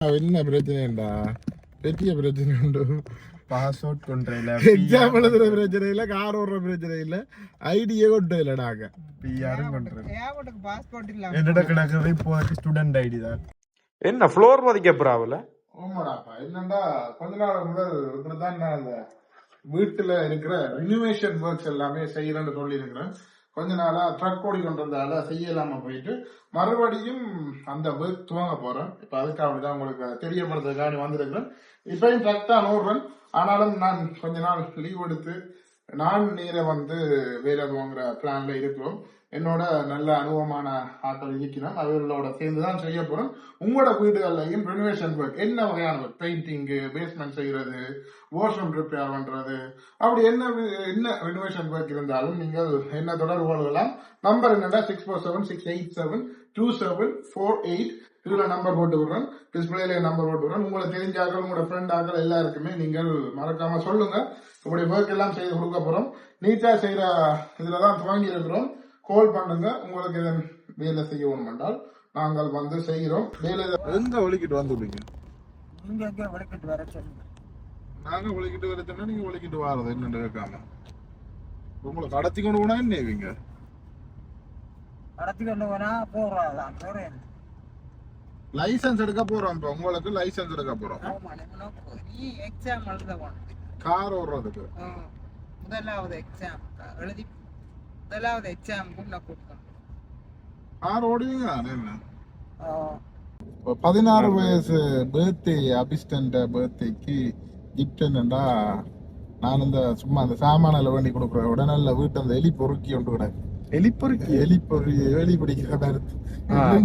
என்ன பிரச்சனைடா? பெரிய பிரச்சனை உண்டு. பாஸ்போர்ட் கொண்டுல எக்ஸாம் எழுதுற பிரச்சனை இல்ல கார் ஓடுற பிரச்சனை இல்ல ஐடியே கொண்டு இல்லடாங்க பிஆரும் கொண்டு பாஸ்போர்ட் இல்ல என்னோட கிடக்குறது இப்போதைக்கு ஸ்டூடெண்ட் ஐடி தான். என்ன ஃப்ளோர் மதிக்க போறாவுல? ஆமாடாப்பா என்னண்டா கொஞ்ச நாள் முதல் இப்படிதான் நான் அந்த வீட்டுல இருக்கிற ரினோவேஷன் ஒர்க்ஸ் எல்லாமே செய்யறேன்னு சொல்லி இருக்கிறேன் கொஞ்ச நாளா ட்ரக் ஓடிக்கொண்டிருந்தால கொண்டு செய்யலாம போயிட்டு மறுபடியும் அந்த ஒர்க் துவங்க போறேன். இப்ப அதுக்காக தான் உங்களுக்கு தெரியப்படுறதுக்காக வந்திருக்கிறேன். இப்பயும் ட்ரக் தான் ஓடுறேன் ஆனாலும் நான் கொஞ்ச நாள் லீவ் எடுத்து நான் நீரை வந்து வேலை பிளான்ல இருக்கிறோம். என்னோட நல்ல அனுபவமான ஆட்கள் இருக்கிறோம் அவர்களோட சேர்ந்து தான் செய்ய போறோம். உங்களோட வீடுகள்லையும் ரெனோவேஷன் ஒர்க் என்ன வகையான ஒர்க் பெயிண்டிங்கு பேஸ்மெண்ட் செய்யறது வாஷ்ரூம் ரிப்பேர் பண்றது அப்படி என்ன என்ன ரெனோவேஷன் ஒர்க் இருந்தாலும் நீங்கள் என்ன தொடர்பு கொள்ளலாம்? நம்பர் என்னடா six four seven six eight seven two seven four eight இதுல நம்பர் போட்டு விடுறேன். டிஸ்பிளேல நம்பர் போட்டு விடுறேன். உங்களுக்கு தெரிஞ்சாக்கள் உங்களோட ஃப்ரெண்ட் ஆக்கள் எல்லாருக்குமே நீங்கள் மறக்காம சொல்லுங்க. இப்படி ஒர்க் எல்லாம் செய்து கொடுக்க போறோம். நீட்டா செய்யற இதுல தான் துவங்கி இருக்கிறோம். கால் பண்ணுங்க. உங்களுக்கு இதன் வேலை செய்ய வேணும் என்றால் நாங்கள் வந்து செய்கிறோம். வேலை எங்க ஒழிக்கிட்டு வந்துடுங்க நீங்க எங்க விளக்கிட்டு வர சொல்லுங்க. நாங்க ஒழிக்கிட்டு வரதுன்னா நீங்க ஒழிக்கிட்டு வாரது என்னன்னு கேட்காம உங்களை கடத்தி கொண்டு போனா என்ன இவங்க? கடத்தி கொண்டு போனா போறாதான் போறேன். லைசன்ஸ் எடுக்க போறோம் இப்ப உங்களுக்கு லைசன்ஸ் எடுக்க போறோம். எக்ஸாம் எழுத கார் ஓடுறதுக்கு. முதலாவது எக்ஸாம் எழுதி முதலாவது எக்ஸாம் உன்னை கூப்பிட்டோம். கார் ஓடுவீங்க? என்ன? பதினாறு வயசு பர்த்டே அபிஸ்டன்ட் பர்த்டேக்கு கிஃப்ட் என்னண்டா நான் இந்த சும்மா அந்த சாமானில் வேண்டி கொடுக்குறேன். உடனே வீட்டு அந்த எலி பொறுக்கி ஒன்று கிடக்கு எலிப்பொறுக்கி எலி பொறி எலி பிடிக்கிற நேரத்து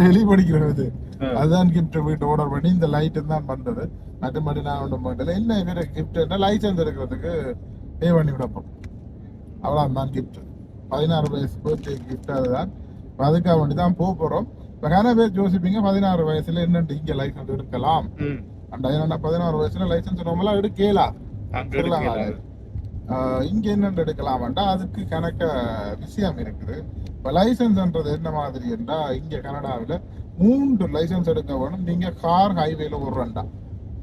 எலி பிடிக்கிறது அதுதான் கிஃப்ட் வீட்டு ஆர்டர் பண்ணி இந்த லைட்டு தான் வந்தது மற்றபடி நான் ஒன்றும் பண்ணல. என்ன இவர கிஃப்ட் லைசன்ஸ் எடுக்கிறதுக்கு பே பண்ணி விடப்போம். அவ்வளோ தான் கிஃப்ட் பதினாறு வயசு பர்த்டே கிஃப்ட் அதுதான். அதுக்காக வேண்டி தான் போக போகிறோம் இப்போ நிறைய பேர் யோசிப்பீங்க பதினாறு வயசுல என்னண்டு இங்கே லைசன்ஸ் எடுக்கலாம்? அந்த பதினாறு வயசுல லைசன்ஸ் நார்மலாக எடுக்கலாம் இங்க என்னென்று எடுக்கலாம்டா அதுக்கு கணக்க விஷயம் இருக்குது. இப்போ லைசன்ஸ்ன்றது என்ன மாதிரி என்றா இங்க கனடாவில் மூன்று லைசன்ஸ் எடுக்க வேணும். நீங்க கார் ஹைவேல ஓடுறண்டா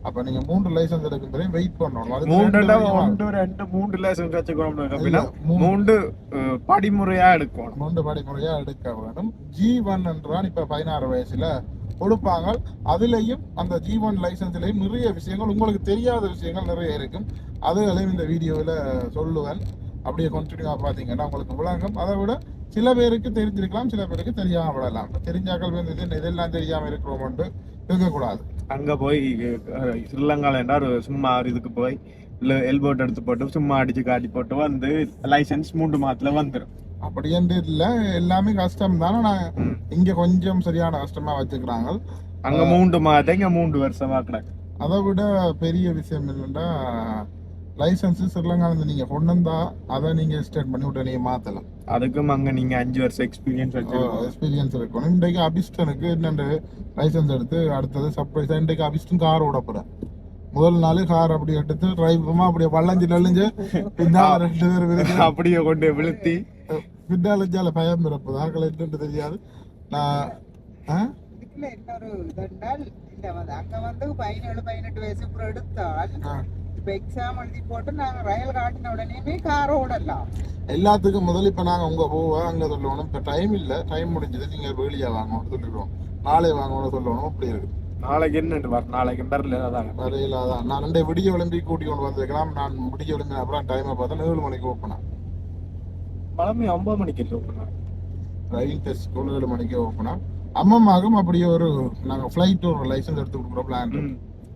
அப்ப நீங்க மூன்று லைசன்ஸ் எடுக்கும் வரையும் வெயிட் பண்ணணும். அதுக்கு மூன்று ரெண்டு. ஒன்று ரெண்டு மூன்று லைசன்ஸ் வச்சுக்கணும் அப்படின்னா மூணு- மூன்று. படிமுறையா எடுக்கணும். மூன்று படிமுறையா எடுக்க வேணும். ஜி ஒன் என்றான் இப்ப பதினாறு வயசுல கொடுப்பாங்க. அதுலேயும் அந்த ஜீவன் லைசன்ஸ்லேயும் நிறைய விஷயங்கள் உங்களுக்கு தெரியாத விஷயங்கள் நிறைய இருக்கும். அதுகளையும் இந்த வீடியோவில் சொல்லுவேன். அப்படியே கண்டினியூவா பார்த்தீங்கன்னா உங்களுக்கு விளங்கும். அதை விட சில பேருக்கு தெரிஞ்சிருக்கலாம் சில பேருக்கு தெரியாம விடலாம். தெரிஞ்சாக்கள் வந்து இது இதெல்லாம் தெரியாம இருக்கிறோம்ட்டு இருக்கக்கூடாது. அங்க போய் அஹ், ஸ்ரீலங்கால என்ன சும்மா இதுக்கு போய் இல்லை எல்போட் எடுத்து போட்டு சும்மா அடிச்சு காட்டி போட்டு வந்து லைசன்ஸ் மூன்று மாதத்துல வந்துடும் அப்படின்ட்டு இல்ல. எல்லாமே கஷ்டம் தானே. நான் இங்க கொஞ்சம் சரியான கஷ்டமா வச்சுக்கிறாங்க. அங்க மூன்று மாதம் இங்க மூன்று வருஷமா கிடக்கு. அதை விட பெரிய விஷயம் என்னன்னா லைசன்ஸ் ஸ்ரீலங்கால நீங்க கொண்டு வந்தா அதை நீங்க ஸ்டேட் பண்ணி உடனே மாத்தலாம். அதுக்கும் அங்க நீங்க அஞ்சு வருஷம் எக்ஸ்பீரியன்ஸ் வச்சிருக்கோம் எக்ஸ்பீரியன்ஸ் இருக்கணும். இன்றைக்கு அபிஸ்டனுக்கு என்னண்டு லைசன்ஸ் எடுத்து அடுத்தது சர்ப்ரைஸ் இன்றைக்கு அபிஸ்டன் கார் ஓட போறேன் முதல் நாள் கார் அப்படி எடுத்து டிரைவருமா அப்படியே வளைஞ்சு நெளிஞ்சு பின்னால ரெண்டு பேர் அப்படியே கொண்டு விழுத்தி பின்னால பயம் இருப்பது. ஆக்கள் என்னன்னு தெரியாது. நான் ஆ? இன்னொரு இதென்றால் இந்த அங்க வந்து பதினேழு பதினெட்டு வயசு அப்புறம் எடுத்தால். இப்ப எக்ஸாம் எழுதி போட்டு நாங்க ரயில் காட்டின உடனே கார் ஓடலாம். எல்லாத்துக்கும் முதல்ல இப்ப நாங்க உங்க போவோம் அங்க சொல்லணும். இப்ப டைம் இல்ல. டைம் முடிஞ்சது. நீங்க வெளியே வாங்கணும்னு சொல்லிடுவோம். நாளை வாங்கணும்னு சொல்லணும். அப்படி இருக்கு. நாளைக்கு என்ன நாளைக்கு வரல அதான். வரையில அதான். நான் ரெண்டே விடிய விளம்பி கூட்டி கொண்டு வந்திருக்கலாம் நான் விடிய விளம்பி அப்புறம் டைமை பார்த்தா ஏழு மணிக்கு ஓப்பனா ஓப்பனா டிரைவிங் டெஸ்ட் ஸ்கூல் ஏழு மணிக்கு ஓப்பனா அம்மம்மாக்கும் அப்படியே ஒரு நாங்க ஃபிளைட் ஒரு லைசன்ஸ் எடுத்து கொடுக்குறோம் பிளான்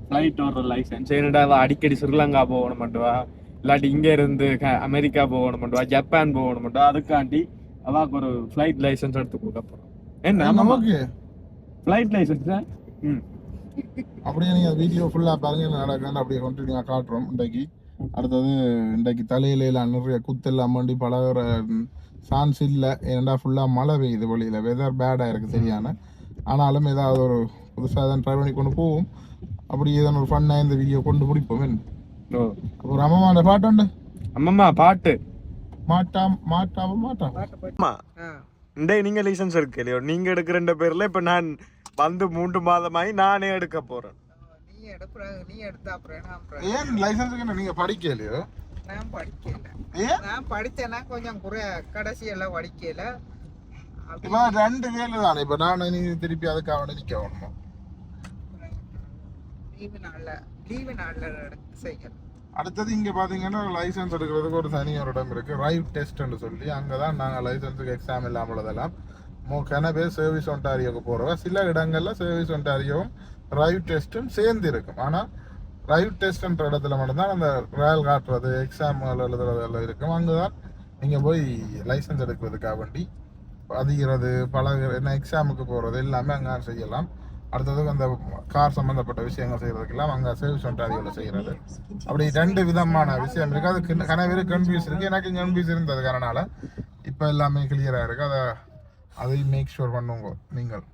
ஃப்ளைட் ஒரு லைசன்ஸ் என்னடா அடிக்கடி ஸ்ரீலங்கா போகணும் மட்டுவா இல்லாட்டி இங்க இருந்து அமெரிக்கா போகணும் மட்டுவா ஜப்பான் போகணும் மட்டும் அதுக்காண்டி அவாக்கு ஒரு ஃப்ளைட் லைசன்ஸ் எடுத்து கொடுக்க போறோம். என்ன நமக்கு? ஃப்ளைட் லைசன்ஸ் ம். அப்படியே நீங்க வீடியோ ஃபுல்லா பாருங்க என்ன நடக்குதுன்னு அப்படியே கண்டினியூ காட்டுறோம் இன்றைக்கு. அடுத்தது இன்றைக்கு தலையில எல்லாம் நிறைய குத்தெல்லாம் மண்டி பழகிற சான்ஸ் இல்லை. ஏன்டா ஃபுல்லா மழை பெய்யுது வெளியில. வெதர் பேடா இருக்கு சரியான. ஆனாலும் ஏதாவது ஒரு புதுசாக தான் ட்ரை பண்ணி கொண்டு போவோம். அப்படி ஏதாவது ஒரு ஃபன்னாக இந்த வீடியோ கொண்டு முடிப்போம். அப்புறம் அம்மாவோட அம்மம்மா பாட்டு. மாட்டாம் மாட்டாவும் மாட்டாம். பாட்டு போட்டு அம்மா ஆ. இந்த நீங்க லைசன்ஸ் இருக்கு இல்லையோ நீங்க எடுக்கிற ரெண்டு பேர்ல இப்ப நான் வந்து மூன்று மாதமாயி நானே எடுக்க போறேன். எடு பிறகு நீ எடுத்தா அப்புறம் ஏன் லைசன்ஸுக்கு என்ன நீங்க படிக்கலையோ? நான் படிக்கல. நான் படிச்சேன்னா கொஞ்சம் குறை கடைசி எல்லாம் படிக்கல இப்ப ரெண்டு வேலை தானே இப்ப நான் நீ திருப்பி அதுக்காக நிக்க வேணுமா? லீவு நாள்ல லீவு நாள்ல செய்யணும். அடுத்தது இங்க பாத்தீங்கன்னா லைசன்ஸ் எடுக்கிறதுக்கு ஒரு தனி ஒரு இடம் இருக்கு. ரைட் டெஸ்ட்னு சொல்லி அங்கதான் நாங்க லைசன்ஸுக்கு எக்ஸாம் இல்லாமல் இதெல்லாம் கன பேர் சர்வீஸ் ஒன்டாரியோக்கு போறவ? சில இடங்கள்ல சர்வீஸ் ஒன்டாரியோவும் ரைவ் டெஸ்ட்டும் சேர்ந்து இருக்கும். ஆனால் ரைவ் டெஸ்ட்ன்ற இடத்துல மட்டும்தான் அந்த ரயல் காட்டுறது எக்ஸாம் எழுதுறது எல்லாம் இருக்கும். அங்கே தான் நீங்கள் போய் லைசன்ஸ் எடுக்கிறதுக்காக வேண்டி பதிகிறது பழகு என்ன எக்ஸாமுக்கு போகிறது எல்லாமே அங்க செய்யலாம். அடுத்தது அந்த கார் சம்மந்தப்பட்ட விஷயங்கள் செய்கிறதுக்கெல்லாம் அங்கே சர்வீஸ் ஒன்டாரியோல செய்கிறது அப்படி ரெண்டு விதமான விஷயம் இருக்குது அது கிண- கன கன்ஃபியூஸ் இருக்குது எனக்கு கன்ஃபியூஸ் இருந்தது காரணால இப்போ எல்லாமே கிளியராக இருக்குது அதை அதை மேக் ஷூர் பண்ணுங்க நீங்கள்.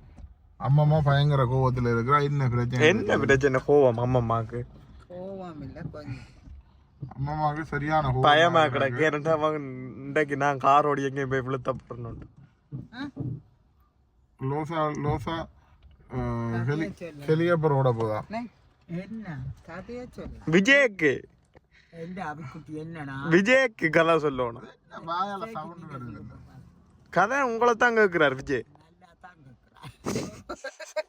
அம்மம்மா பயங்கர கோவத்துல இருக்கிறா. என்ன பிரச்சனை? என்ன பிரச்சனை? கோவம் அம்மம்மாக்கு. கோவம் இல்ல கொஞ்சம். அம்மம்மாவுக்கு சரியான கோவம். பயமா. கிடக்கு. ஏன்னா இன்றைக்கு நான் கார் ஓடி எங்கேயும் போய் விழுத்த போறேன் ஆ? லோசா லோசா சொல்லு. ஹெலிகாப்டரோட போதா? அண்ணே, என்ன? கதையை சொல்லு. விஜய்க்கு. விஜய்க்கு கதை சொல்லணும். கதை உங்களை தான் கேட்கிறார் விஜய் நல்லா தான் நான் எங்க உள்ள நான் சே- என்ன என்ன இப்ப வா-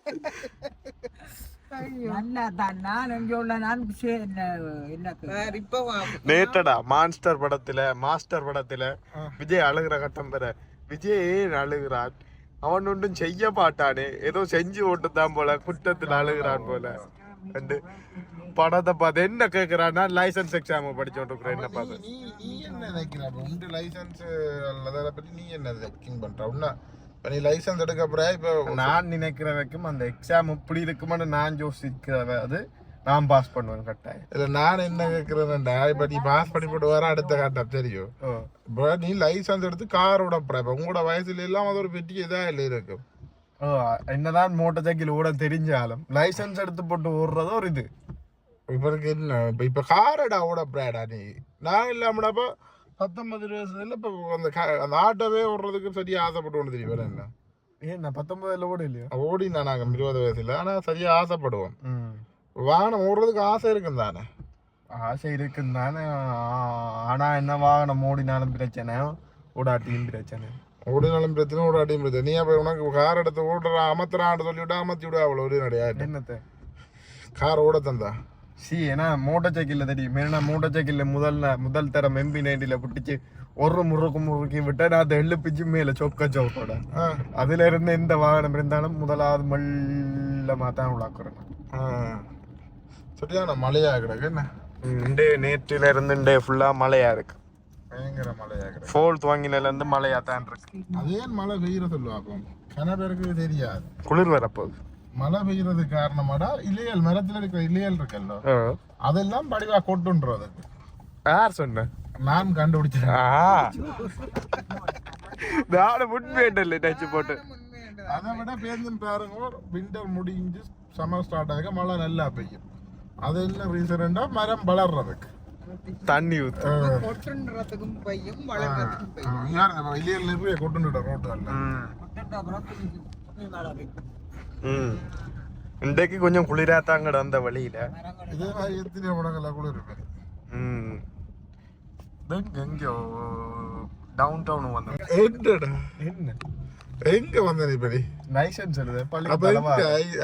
நேத்தடா மான்ஸ்டர் படத்துல மாஸ்டர் படத்துல. விஜய் அழுகிற கட்டம் பெற விஜய் அழுகிறான் அவன் ஒன்றும் செய்ய மாட்டானே ஏதோ செஞ்சு ஓட்டுதான் போல குற்றத்துல அழுகிறான் போல கண்டு படத்தை பார்த்து என்ன கேக்குறான்னா லைசன்ஸ் எக்ஸாம் படிச்சோட்டு இருக்கிறேன் என்ன பார்த்து நீ என்ன நினைக்கிற உண்டு லைசன்ஸ் அதை பத்தி நீ என்ன திங்க் பண்ற உன்ன இப்ப நீ லைசன்ஸ் எடுக்க போற இப்ப நான் நினைக்கிற வரைக்கும் அந்த எக்ஸாம் இப்படி இருக்குமான்னு நான் யோசிக்கிறத அது நான் பாஸ் பண்ணுவேன் கட்டாயம். இல்ல நான் என்ன கேக்குறேன்டா இப்ப நீ பாஸ் பண்ணி போட்டு வர அடுத்த காட்டா தெரியும். இப்ப நீ லைசன்ஸ் எடுத்து கார் விடப்புற இப்ப உங்களோட வயசுல எல்லாம் அது ஒரு பெரிய இதா இல்ல இருக்கும். என்னதான் மோட்டார் சைக்கிள் ஓட தெரிஞ்சாலும் லைசன்ஸ் எடுத்து போட்டு ஓடுறது ஒரு இது. இப்ப என்ன இப்ப இப்ப காரடா ஓடப்புறாடா நீ. நான் இல்லாமடாப்ப பத்தொன்பது வயசுல இப்ப அந்த அந்த ஆட்டோவே ஓடுறதுக்கு சரியா ஆசைப்பட்டு ஒன்று தெரியும் என்ன? ஏன் நான் பத்தொன்பதுல ஓட இல்லையா ஓடினா நாங்க இருபது வயசுல ஆனா சரியா ஆசைப்படுவோம். ம். வாகனம் ஓடுறதுக்கு ஆசை இருக்கும் தானே? ஆசை இருக்குன்னு தானே. ஆனா என்ன வாகனம் ஓடினாலும் பிரச்சனை ஓடாட்டியும் பிரச்சனை. ஓடினாலும் பிரச்சனை ஓடாட்டியும் பிரச்சனை. நீ அப்ப உனக்கு கார் எடுத்து ஓடுற அமர்த்துறான்னு சொல்லிவிட்டா அமர்த்தி விட அவ்வளோ ஒரு நடையாட்டு என்னத்தை? கார் ஓட தந்தா சி ஏன்னா மோட்டார் சைக்கிள்ல தெரியும். ஏன்னா மோட்டார் சைக்கிள்ல முதல்ல முதல் தரம் எம்பி நைன்டில பிடிச்சி ஒரு முறுக்கு முறுக்கி விட்டு நான் அதை எள்ளு பிச்சு மேல சொக்க சவுக்கோட ஆ, அதுல இருந்து எந்த வாகனம் இருந்தாலும் முதலாவது மெல்லமா தான் உலாக்குறேன் ஆ. சரியான மழையா கிடக்கு என்ன? இண்டே நேற்றில இருந்து இண்டே ஃபுல்லா மழையா இருக்கு. பயங்கர மழையா கிடக்கு. ஃபோல்த் வாங்கினதுல இருந்து மழையா தான் இருக்கு. அது மழை பெய்யுற சொல்லுவா அப்போ? கன பேருக்கு தெரியாது. குளிர் வரப்போகுது. மழை பெய்யறது காரணமாடா? இலையல் மரத்துல இருக்கிற இலையல் இருக்குல்ல? அதெல்லாம் படிவா கொட்டுன்றது யார் சொன்ன? நான் கண்டுபிடிச்சேன் நானும் முன்வேண்டல நினைச்சு போட்டு. அதை விட பேருந்து பாருங்க விண்டர் முடிஞ்சு சம்மர் ஸ்டார்ட் ஆக மழை நல்லா பெய்யும். அது என்ன ரீசன்டா மரம் வளர்றதுக்கு. தண்ணி கொட்டுன்றதுக்கும் பையும் வளர்றதுக்கும் பையும் நிறைய கொட்டுனுட ரோட்டுகள்ல ம் இன்றைக்கு கொஞ்சம் குளிரா தாங்கட அந்த வழியில இதே மாதிரி எத்தனை படங்களா கூட இருக்கு ம் எங்க எங்கோ டவுன் டவுன் வந்தோம் என்னடா என்ன எங்க வந்த நீ படி லைசன்ஸ் எழுது பள்ளி அப்ப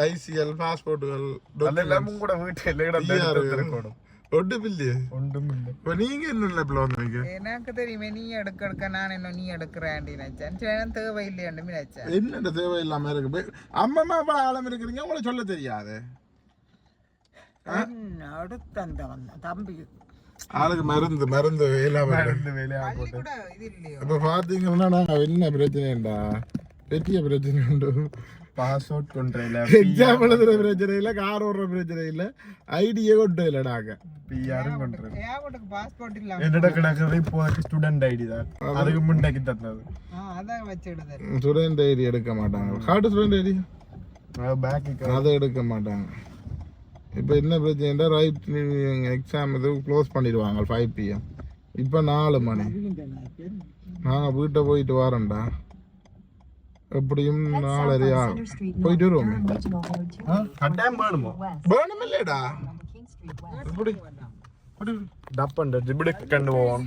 ஐசிஎல் பாஸ்போர்ட்டுகள் அதெல்லாம் கூட வீட்டுல இடம் இருக்கணும் ஒட்டு பில்லையே ஒன்றும் இல்லை இப்ப நீங்க என்ன நினைப்புல வந்தீங்க எனக்கு தெரியுமே நீ எடுக்க எடுக்க நான் என்ன நீ எடுக்கிறேன்டி நினைச்சேன் சரி, தேவை இல்லையாண்டு நினைச்சேன் என்னென்ன தேவையில்லாம இருக்கு போய் அம்மா அப்பா ஆழம் இருக்கிறீங்க உங்களை சொல்ல தெரியாது அடுத்த அந்த தம்பி ஆளுக்கு மருந்து மருந்து இல்லாம இருக்கு. இந்த வேலையா போட்டு இப்ப பாத்தீங்கன்னா நாங்க என்ன பிரச்சனைடா பெரிய பிரச்சனை உண்டு பாஸ்போர்ட் கொண்டையில எக்ஸாம் எழுதுற பிரச்சனை இல்ல கார் ஓடுற பிரச்சனை இல்ல ஐடியே கொண்டு இல்ல நாங்க பிஆரும் கொண்டேன் ஏவட்டுக்கு பாஸ்போர்ட் இல்லாம என்னோட கிடக்குறது இப்போதைக்கு ஸ்டூடெண்ட் ஐடி தான் அதுக்கு முன்னாடி தந்தது ஆ, அதான் வச்சுடுது ஸ்டூடெண்ட் ஐடி எடுக்க மாட்டாங்க காட்டு ஸ்டூடெண்ட் ஐடி பேக்கு அதை எடுக்க மாட்டாங்க இப்போ என்ன பிரச்சனைடா ரைட் எக்ஸாம் இது க்ளோஸ் பண்ணிடுவாங்க ஃபைவ் பிஎம் இப்போ நாலு மணி நாங்கள் வீட்டை போயிட்டு வரோம்டா எப்படியும் நாலரையா போயிட்டு வருவோம் கட்டாயம் வேணுமோ வேணுமில்லேடா இப்படி இப்படி டப்பன் இப்படி கண்டு போவோம்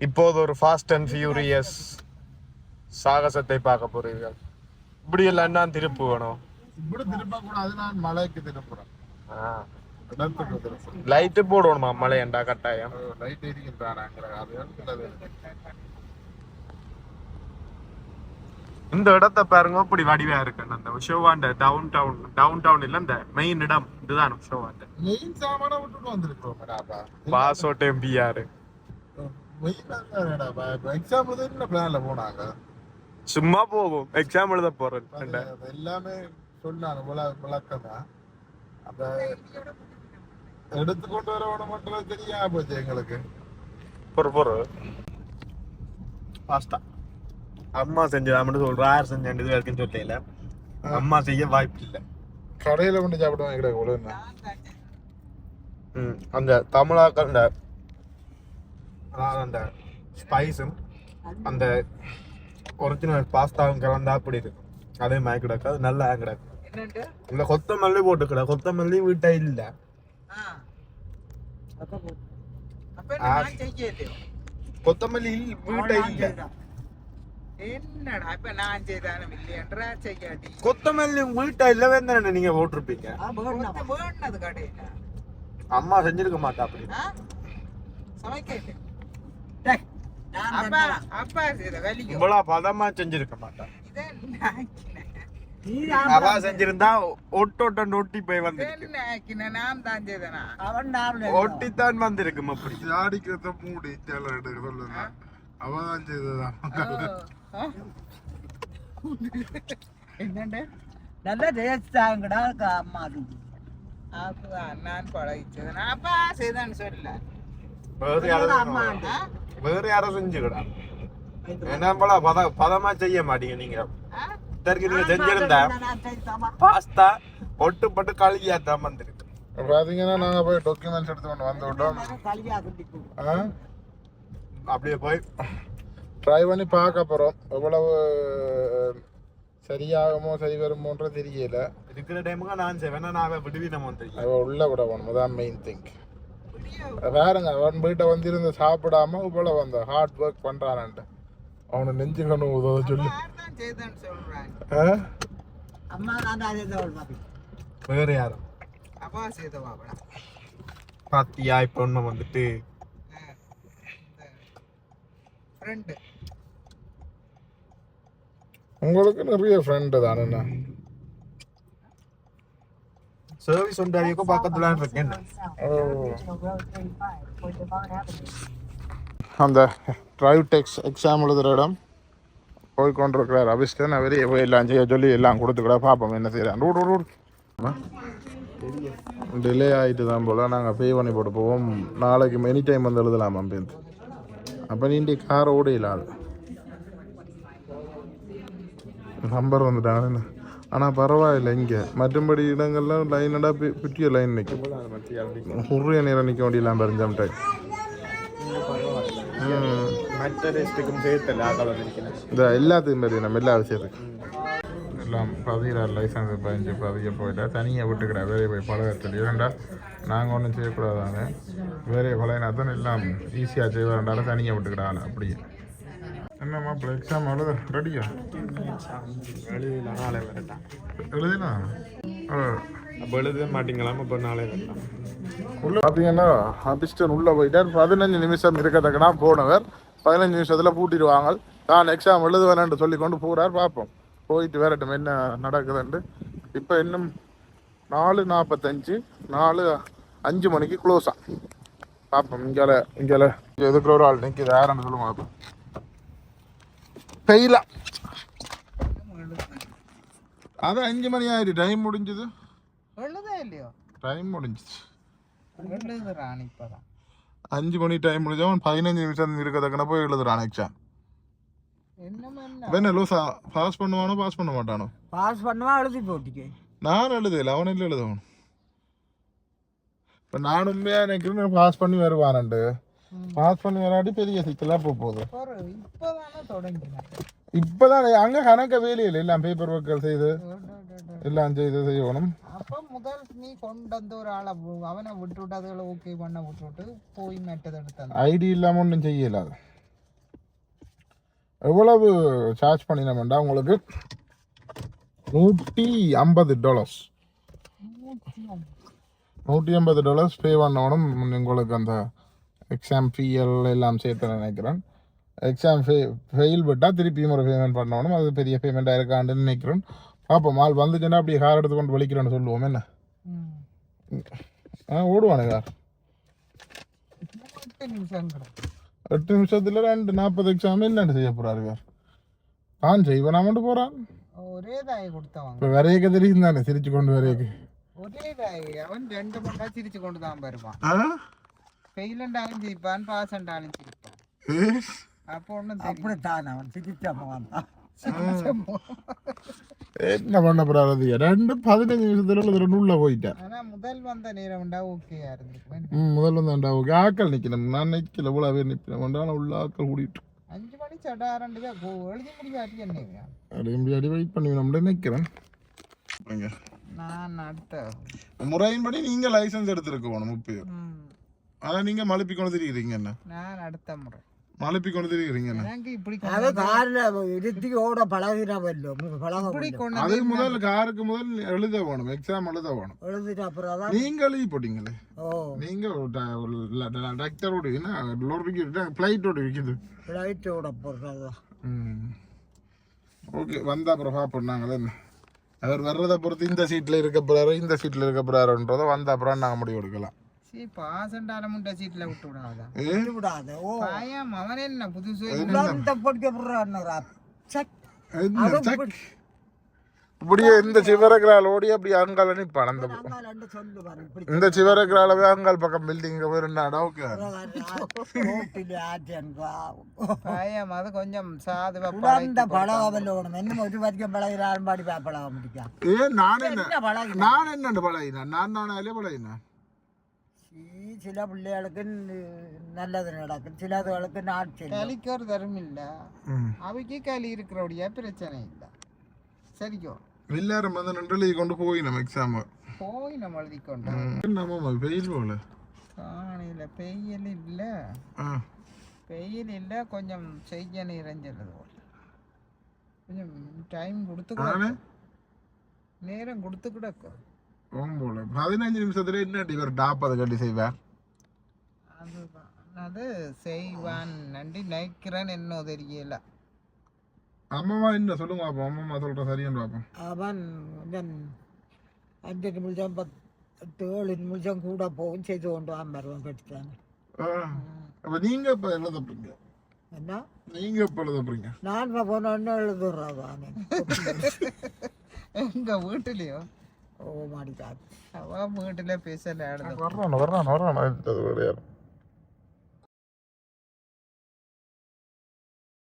இப்போது ஒரு ஃபாஸ்ட் அண்ட் ஃபியூரியஸ் சாகசத்தை பார்க்க போறீர்கள் இப்படி எல்லாம் தான் திருப்பு வேணும் இப்படி திரும்ப கூடாது நான் மலைக்கு திருப்புறேன் லைட்டு போடணுமா மழையண்டா கட்டாயம் லைட் இடத்துல இந்த இடத்த பாருங்க இப்படி வடிவா இருக்கு. அந்த ஷோவாண்ட டவுன் டவுன் டவுன் டவுன் இல்ல இந்த மெயின் இடம். இதுதான் ஷோவாண்ட மெயின் சாமான விட்டுட்டு வந்திருக்கோம் மேடாப்பா பாசோட் எம்பிஆர். மெயின் எக்ஸாம்பிள் தான் என்ன பிளான்ல போனாங்க. சும்மா போவோம் எக்ஸாம் எழுத போறேன். எல்லாமே சொன்னாங்க விள விளக்கம் தான் அந்த எடுத்துக்கொண்டு வர விட தெரியாம போச்சு எங்களுக்கு. பொறு பொறு. பாஸ்தா அம்மா செஞ்சதா மட்டும் சொல்ற யார் செஞ்சது இது வரைக்கும் சொல்லல அம்மா செய்ய வாய்ப்பு இல்லை. கடையில கொண்டு சாப்பிடுவாங்க கிடையாது இவ்வளவு ம், அந்த தமிழாக்கள் அந்த அதாவது அந்த ஸ்பைஸும் அந்த ஒரிஜினல் பாஸ்தாவும் கலந்தா அப்படி இருக்கும். அதே மாதிரி கிடக்கு அது நல்லா கிடக்கு. இந்த கொத்தமல்லி போட்டு கிட கொத்தமல்லி வீட்டை இல்ல. ஆ. அப்ப அப்ப நான் செய்யலையோ கொத்தமல்லி இல்ல வீட்டை இல்ல. என்னடா இப்ப நான் செய்தாலும் இல்லையன்றா செய்யாட்டி கொத்தமல்லி வீட்டை இல்லவே தானே நீங்க போட்டிருப்பீங்க. கடையில. அம்மா செஞ்சிருக்க மாட்டா அப்படி ஆ? சமைக்கல அப்பா அப்பா செய்த வலிக்கும் இவ்வளவு பதமா செஞ்சிருக்க மாட்டா. இதை நாக்கினேன் அவா செஞ்சிருந்தா ஒட்டு ஒட்டு ஒட்டி போய் வந்திருக்கு. நாக்கினேன் நான் தான் செய்தனா? ஒட்டித்தான் வந்திருக்கும் அப்படி. ஜாடிக்கிறத மூடி சேலை எடுக்க சொல்லுங்க அவதான் செய்ததான் என்னண்டு? நல்ல டேஸ்டாங்கடா அம்மா அப்பதான் நான் பழகிச்சது நான் அப்பா செய்தான்னு சொல்லல. வேற யாரும் யாரும் செஞ்சுக்கடா. என்ன போல பத பதமா செய்ய மாட்டீங்க நீங்க? இதற்கு நீங்க செஞ்சிருந்தா பாஸ்தா ஒட்டுப்பட்டு கழுகியாத்தான் வந்திருக்கு. பாத்தீங்கன்னா நாங்க போய் டாக்குமெண்ட்ஸ் எடுத்து கொண்டு வந்து விட்டோம். அப்படியே போய் ட்ரை பண்ணி பார்க்க போறோம். எவ்வளவு சரியாகுமோ சரி வருமோன்ற தெரியல. இருக்கிற டைமுக்கு நான் செய்வேன் நான் விடுவினம் வந்துருக்கேன் அவ உள்ள கூட போகணும். அதான் மெயின் திங் வேறங்க அவன் வீட்டை வந்திருந்து சாப்பிடாம இவ்வளவு வந்த ஹார்ட் ஒர்க் பண்றான்ட்டு அவனை நெஞ்சு கண்ணு உதவ சொல்லி. வேற யாரும் அவளா பாத்தியா இப்ப ஒண்ணு வந்துட்டு. ஃப்ரெண்டு உங்களுக்கு நிறைய ஃப்ரெண்டு தானே சர்வீஸ் ஒன்றாரியோக்கும் பக்கத்துல இருக்கேன் அந்த டிரைவ் டெக்ஸ் எக்ஸாம் எழுதுகிற இடம் போய் கொண்டிருக்கிறார். அபிஷ்டன் அவரே போய் எல்லாம் செய்ய சொல்லி எல்லாம் கொடுத்துக்கூட பார்ப்போம் என்ன செய்யறான் ரூட் ரூட் டிலே ஆகிட்டு தான் போல். நாங்கள் பே பண்ணி போட்டு போவோம். நாளைக்கு எனி டைம் வந்து எழுதலாம் பேருந்து அப்போ நீண்டி கார் ஓடையில ஆள் நம்பர் வந்துட்டாங்க என்ன? ஆனால் பரவாயில்லை இங்கே. மற்றபடி இடங்கள்லாம் லைனடா பிட்டிய லைன் நிற்கும் உரிய நேரம் நிற்க வேண்டியலாம் பெருஞ்சாம் டைம் மற்ற டெஸ்ட்டுக்கும் சேர்த்தல ஆகல இருக்கிறேன் இந்த எல்லாத்துக்கும் தெரியும் நம்ம எல்லா விஷயத்துக்கும். எல்லாம் பதிகிறார் லைசன்ஸ் பதிஞ்சு பதிய போயிட்டா தனியாக விட்டுக்கிறா வேலையை போய் பழக சொல்லி ஏன்டா நாங்கள் ஒன்றும் செய்யக்கூடாதாங்க வேலையை பழகினா தான் எல்லாம் ஈஸியாக செய்வாண்டாலும் தனியாக விட்டுக்கிறாள் அப்படியே. என்னம்மா இப்போ எக்ஸாம் எழுத ரெடியா எழுதில நாளை வரட்டான் எழுதினா அப்போ எழுத மாட்டீங்களாம் இப்போ நாளை வரட்டான் உள்ள பார்த்தீங்கன்னா அபிஸ்டன் உள்ளே போயிட்டார் பதினஞ்சு நிமிஷம் இருக்கத்தக்கனா போனவர். பதினஞ்சு நிமிஷத்தில் பூட்டிடுவாங்க. தான் எக்ஸாம் எழுதுவேன்னு சொல்லி கொண்டு போகிறார் பார்ப்போம் போயிட்டு வரட்டும் என்ன நடக்குதுன்ட்டு. இப்போ இன்னும் நாலு நாற்பத்தஞ்சு நாலு அஞ்சு மணிக்கு க்ளோஸா பார்ப்போம் இங்கால இங்கால. இங்கே எதுக்குற ஒரு ஆள் நிற்கிது யாருன்னு சொல்லுங்க பார்ப்போம் ஃபெயிலா அதான் அஞ்சு மணி ஆயிடுச்சு டைம் முடிஞ்சது. இல்லையோ? டைம் முடிஞ்சிச்சு. அஞ்சு மணி டைம் முடிஞ்சவன் பதினஞ்சு நிமிஷம் இருக்கத்தக்கன போய் எழுதுறான் எக்ஸாம் என்ன லூசா பாஸ் பண்ணுவானோ பாஸ் பண்ண மாட்டானோ? பாஸ் பண்ணுவா எழுதி போட்டிக்கு நான் எழுதல அவன் இல்லை எழுதவன் இப்போ நான் உண்மையா நினைக்கிறேன் பாஸ் பண்ணி வருவானண்டு பாஸ் பண்ணி வராட்டி பெரிய சிக்கலா போக போகுது. இப்பதானே அங்க கணக்க வேலையில் எல்லாம் பேப்பர் ஒர்க்கள் செய்து எல்லாம் செய்து செய்யணும். அப்ப முதல் நீ கொண்டு வந்து ஒரு ஆளை அவனை விட்டுவிட்டு அதுகளை ஓகே பண்ண விட்டுவிட்டு போய் மெட்டது எடுத்தான் ஐடி இல்லாம ஒன்றும் செய்யல எவ்வளவு சார்ஜ் பண்ணினோம்டா உங்களுக்கு? நூற்றி ஐம்பது டாலர்ஸ் நூற்றி ஐம்பது. டாலர்ஸ் பே பண்ணணும். உங்களுக்கு அந்த எக்ஸாம் ஃபீ எல்லாம் சேர்த்து நினைக்கிறேன். எக்ஸாம் ஃபே ஃபெயில் விட்டால் திருப்பியும் ஒரு பேமெண்ட் பண்ணணும். அது பெரிய பேமெண்ட்டாக இருக்கான்னு நினைக்கிறேன். பார்ப்போம் ஆள் வந்துச்சுன்னா அப்படியே கார் எடுத்து கொண்டு வலிக்கிறேன்னு சொல்லுவோம். என்ன? ஆ ஓடுவானே கார் நிமிஷம் கிடக்கு. எட்டு நிமிஷத்துல ரெண்டு நாற்பது எக்ஸாம் என்னென்னு செய்ய வேறு தான் செய்வனா மட்டும் போறான். ஒரே தாய் கொடுத்தவங்க. இப்போ வரையக்க தெரியும் தானே சிரிச்சு கொண்டு வரையக்கு. ஒரே தாய். அவன் ரெண்டு மண்டா சிரிச்சு கொண்டு தான் வருவான் ஃபெயிலண்டாலும் சிரிப்பான் பாசண்டாலும் சிரிப்பான் அப்போ ஒன்றும் அப்படித்தான் அவன் சிரிச்சம்மா வந்தான் என்ன பண்ண போறாரு ரெண்டு பதினஞ்சு நிமிஷத்துல ரெண்டு உள்ள போயிட்டேன் முதல் வந்த நேரம்டா ஓகேயா இருந்திருக்கும் ம் முதல்ல தான்டா ஓகே ஆக்கள் நிக்கணும் நான் நிக்கல இவ்வளோ பேர் நிற்கிறேன் கொண்டாலும் உள்ள ஆக்கள் கூட்டிட்டு அஞ்சு மணி சடாரண்டு எழுதி முடியாட்டி என்ன இப்படி அடி வெயிட் பண்ணி நான் அடுத்த முறையின்படி நீங்க லைசன்ஸ் எடுத்திருக்கணும் முப்பது ஆனா நீங்க மழுப்பி கொண்டு திரிகிறீங்க என்ன? நான் அடுத்த முறை. மழுப்பி கொண்டு திரிகிறீங்க என்ன? எனக்கு இப்படி அது கொண்டு பழக இப்படி கொண்டு அது முதல் காருக்கு முதல் எழுத வேணும். எக்ஸாம் எழுத வேணும். எழுதிட்டு அப்புறம் தான் நீங்க எழுதி போட்டீங்களே? ஓ. நீங்க டாக்டரோட என்ன? லோரிக்கு ஃப்ளைட்டோட விற்கிது ஃப்ளைட் ஓட போடுறது ஓகே வந்தா அப்புறம் பார்ப்போம் நாங்கள் என்ன? அவர் வர்றதை பொறுத்து இந்த சீட்டில் இருக்க போறாரு இந்த சீட்டில் இருக்க போறாருன்றதை வந்த அப்புறம் நாங்கள் முடிவு எடுக்கலாம். சரி பாசண்டால முட்டை சீட்ல விட்டு விடாதா ஏ? விடாது ஓ. பயம் அவன் என்ன புதுசு உலகத்தை படிக்க போடுறான்னு சக். இப்படியே இந்த சிவரகிரால் ஓடி அப்படி அங்கால நிற்பான் அந்த இந்த சிவரகிரால போய் அங்கால் பக்கம் பில்டிங் போய் ரெண்டு அடவுக்கு அது கொஞ்சம் சாதுவா உலர்ந்த பழகவல்ல ஓடும் என்ன ஒரு வரைக்கும் பழகிறான் பாடி பழக முடியும் ஏ நான் என்ன நான் என்ன பழகினேன்? நான் நானாலே பழகினேன். சில பிள்ளைகளுக்கு நல்லது நடக்கும் சிலதுகளுக்கு நாட்கள் களிக்கு ஒரு தரம் இல்ல. அவைக்கு களி இருக்கிறபடியா பிரச்சனை இல்ல. சரிக்கோ? எல்லாரும் வந்து நின்று கொண்டு போய் நம்ம எக்ஸாம் போய் நம்ம எழுதி கொண்டோம் நம்ம வெயில் போல? காணையில பெய்யல் இல்ல. ஆ. பெய்யல் இல்ல கொஞ்சம் செய்ய நிறைஞ்சது கொஞ்சம் டைம் கொடுத்து. நேரம் கொடுத்து கிடக்கும் போல பதினஞ்சு நிமிஷத்துல என்ன இவர் நாற்பது கட்டி செய்வார்? அதுதான். அது செய்வான். நன்றி. நினைக்கிறேன் என்ன தெரியல. அம்மாமா என்ன? சொல்லுங்க பாப்போம். அம்மாமா சொல்ற சரியான்னு பாப்போம். அவன் அஞ்சு நிமிஷம் பத்து ஏழு நிமிஷம் கூட போகும். செய்து கொண்டு வான் வருவான் கட்டித்தான் ஆ. அப்ப நீங்க இப்ப எழுத போறீங்க என்ன? நீங்க இப்ப எழுத போறீங்க நான் போனோன்னு எழுதுறான் எங்க வீட்டுலயோ? ஓ மாடி மாடிக்காது அவ வீட்டுல பேசல வர்றான் வர்றான் வர்றான்